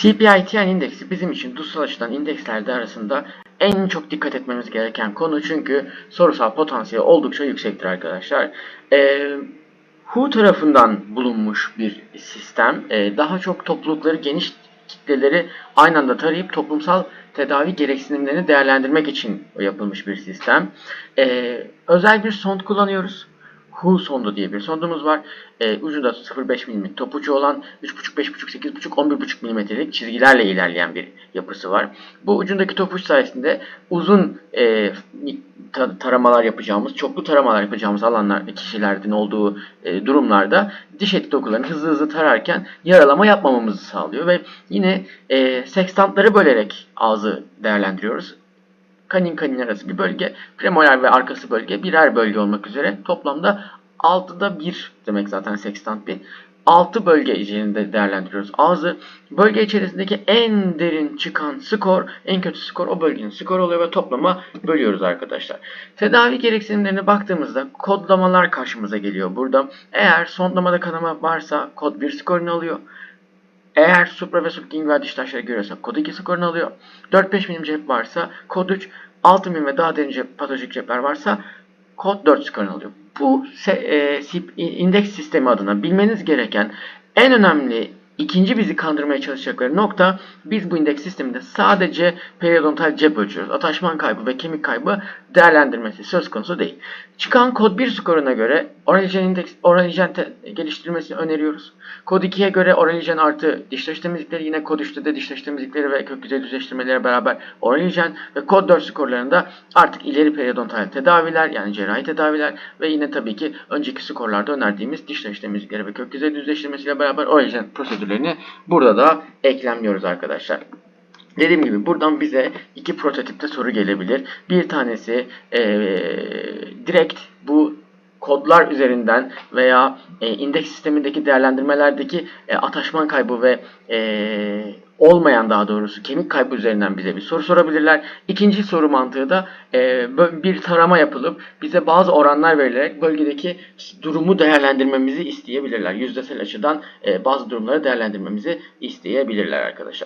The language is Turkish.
CPI-TN indeksi bizim için duysal açıdan indekslerde arasında en çok dikkat etmemiz gereken konu çünkü sorusal potansiyeli oldukça yüksektir arkadaşlar. Ee, WHO tarafından bulunmuş bir sistem. Ee, daha çok toplulukları geniş kitleleri aynı anda tarayıp toplumsal tedavi gereksinimlerini değerlendirmek için yapılmış bir sistem. Ee, özel bir sond kullanıyoruz. Hu sondu diye bir sondumuz var. Ee, ucunda 0.5 mm top ucu olan 3.5, 5.5, 8.5, 11.5 mm'lik çizgilerle ilerleyen bir yapısı var. Bu ucundaki top uç sayesinde uzun e, ta- taramalar yapacağımız, çoklu taramalar yapacağımız alanlar, kişilerin olduğu e, durumlarda diş eti dokularını hızlı hızlı tararken yaralama yapmamamızı sağlıyor ve yine e, sekstantları bölerek ağzı değerlendiriyoruz kanin kanin arası bir bölge, premolar ve arkası bölge birer bölge olmak üzere toplamda 6'da 1 demek zaten sekstant bir. 6 bölge içerisinde değerlendiriyoruz ağzı. Bölge içerisindeki en derin çıkan skor, en kötü skor o bölgenin skoru oluyor ve toplama bölüyoruz arkadaşlar. Tedavi gereksinimlerine baktığımızda kodlamalar karşımıza geliyor burada. Eğer sondamada kanama varsa kod 1 skorunu alıyor. Eğer supra ve sublingual diş taşları görüyorsak kod 2 skorunu alıyor. 4-5 milim cep varsa kod 3, 6 milim ve daha derin cep, patolojik cepler varsa kod 4 skorunu alıyor. Bu e, indeks sistemi adına bilmeniz gereken en önemli ikinci bizi kandırmaya çalışacakları nokta biz bu indeks sisteminde sadece periodontal cep ölçüyoruz. Ataşman kaybı ve kemik kaybı değerlendirmesi söz konusu değil. Çıkan kod 1 skoruna göre oral hijyen indeks oral hijyen te- geliştirilmesini öneriyoruz. Kod 2'ye göre oral hijyen artı diş taşı temizlikleri yine kod 3'te de diş taşı temizlikleri ve kök yüzey düzleştirmeleri beraber oral hijyen ve kod 4 skorlarında artık ileri periodontal tedaviler yani cerrahi tedaviler ve yine tabii ki önceki skorlarda önerdiğimiz diş taşı temizlikleri ve kök yüzey düzleştirmesiyle beraber oral hijyen prosedürlerini burada da eklemliyoruz arkadaşlar. Dediğim gibi buradan bize iki prototipte soru gelebilir. Bir tanesi eee, direkt bu kodlar üzerinden veya e, indeks sistemindeki değerlendirmelerdeki e, ataşman kaybı ve e, olmayan daha doğrusu kemik kaybı üzerinden bize bir soru sorabilirler. İkinci soru mantığı da e, bir tarama yapılıp bize bazı oranlar verilerek bölgedeki durumu değerlendirmemizi isteyebilirler. Yüzdesel açıdan e, bazı durumları değerlendirmemizi isteyebilirler arkadaşlar.